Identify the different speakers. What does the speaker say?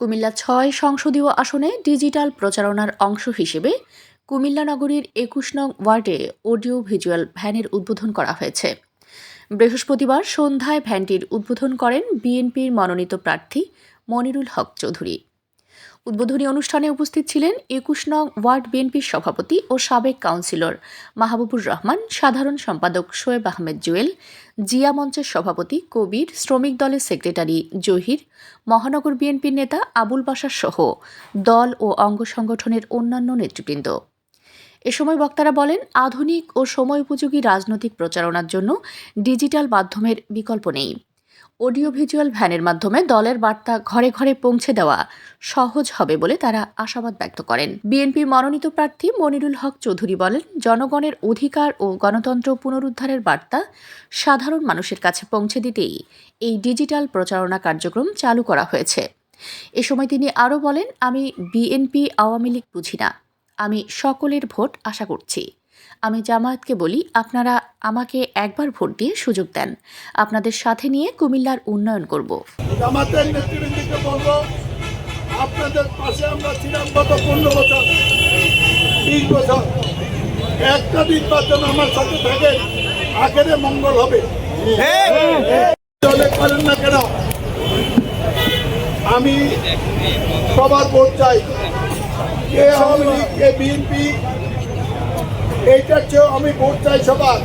Speaker 1: কুমিল্লা ছয় সংসদীয় আসনে ডিজিটাল প্রচারণার অংশ হিসেবে কুমিল্লা নগরীর একুশ নং ওয়ার্ডে অডিও ভিজুয়াল ভ্যানের উদ্বোধন করা হয়েছে। বৃহস্পতিবার সন্ধ্যায় ভ্যানটির উদ্বোধন করেন বিএনপির মনোনীত প্রার্থী মনিরুল হক চৌধুরী। উদ্বোধনী অনুষ্ঠানে উপস্থিত ছিলেন একুশ নং ওয়ার্ড বিএনপির সভাপতি ও সাবেক কাউন্সিলর মাহবুবুর রহমান, সাধারণ সম্পাদক শোয়েব আহমেদ জুয়েল, জিয়া মঞ্চের সভাপতি কবির, শ্রমিক দলের সেক্রেটারি জহির, মহানগর বিএনপির নেতা আবুল বাসার সহ দল ও অঙ্গ সংগঠনের অন্যান্য নেতৃবৃন্দ। এ সময় বক্তারা বলেন, আধুনিক ও সময় উপযোগী রাজনৈতিক প্রচারণার জন্য ডিজিটাল মাধ্যমের বিকল্প নেই। অডিও ভিজুয়াল ভ্যানের মাধ্যমে দলের বার্তা ঘরে ঘরে পৌঁছে দেওয়া সহজ হবে বলে তারা আশাবাদ ব্যক্ত করেন। বিএনপি মনোনীত প্রার্থী মনিরুল হক চৌধুরী বলেন, জনগণের অধিকার ও গণতন্ত্র পুনরুদ্ধারের বার্তা সাধারণ মানুষের কাছে পৌঁছে দিতেই এই ডিজিটাল প্রচারণা কার্যক্রম চালু করা হয়েছে। এ সময় তিনি আরও বলেন, আমি বিএনপি আওয়ামী লীগ বুঝি না। আমি সকলের ভোট আশা করছি। আমি জামায়াতকে বলি, আপনারা আমাকে একবার ভোট দিয়ে সুযোগ দেন। আপনাদের সাথে নিয়ে কুমিল্লার উন্নয়ন করব।
Speaker 2: জামাতের নেতৃবৃন্দকে আপনাদের পাশে আমরা ছিলাম গত পনেরো বছর, বিশ বছর। একটা আমার সাথে থাকে মঙ্গল হবে। না কেন? আমি সবার ভোট চাই। কে আওয়ামী লীগ, কে বিএনপি এইটার চেয়েও আমি ভোট চাই সবার।